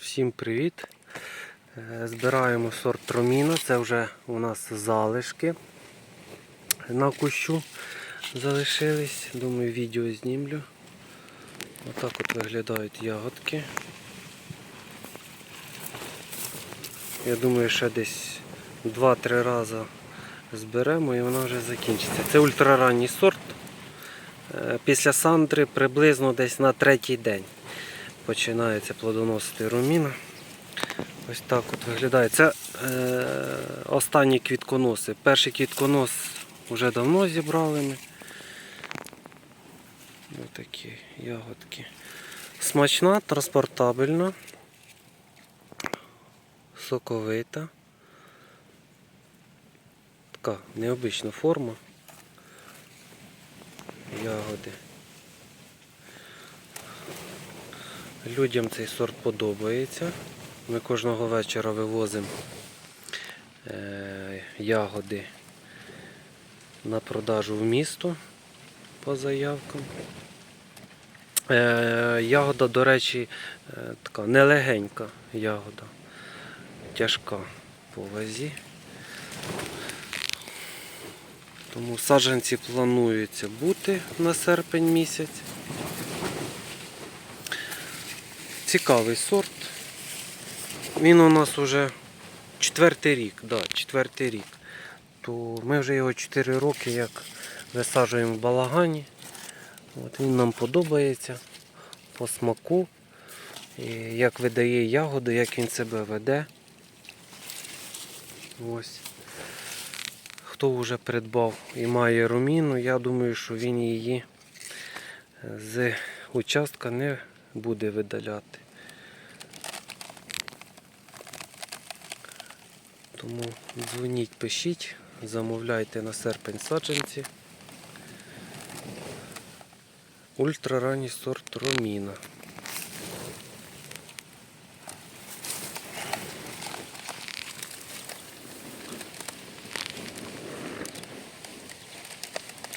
Всім привіт! Е, Збираємо сорт Роміна. Це вже у нас залишки на кущу залишились. Думаю, відео знімлю. Отак от виглядають ягодки. Я думаю, ще десь 2-3 рази зберемо і вона вже закінчиться. Це ультраранній сорт. Е, Після сандри приблизно десь на третій день починається плодоносити руміна. Ось так от виглядає. Це е, останні квітконоси. Перший квітконос вже давно зібрали ми. Ось такі ягодки. Смачна, транспортабельна, соковита. Така необична форма. Ягоди. Людям цей сорт подобається. Ми кожного вечора вивозимо е, ягоди на продажу в місто по заявкам. Е, ягода, до речі, е, така нелегенька ягода, тяжка по вазі. Тому саджанці плануються бути на серпень місяць. Цікавий сорт. Він у нас вже четвертий рік, да, четвертий рік. То ми вже його 4 роки як висаджуємо в балагані. От він нам подобається по смаку, і як видає ягоду, як він себе веде. Ось. Хто вже придбав і має руміну, я думаю, що він її з участка не буде видаляти. Тому дзвоніть, пишіть, замовляйте на серпень саджанці. Ультраранній сорт Роміна.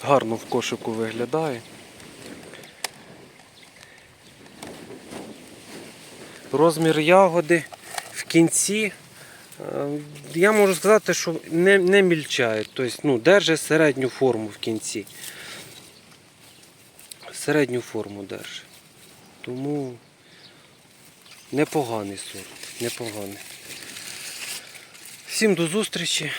Гарно в кошику виглядає. Розмір ягоди в кінці, е, я можу сказати, що не, не мільчає, тобто ну, держить середню форму в кінці. Середню форму держить. Тому непоганий сорт, непоганий. Всім до зустрічі.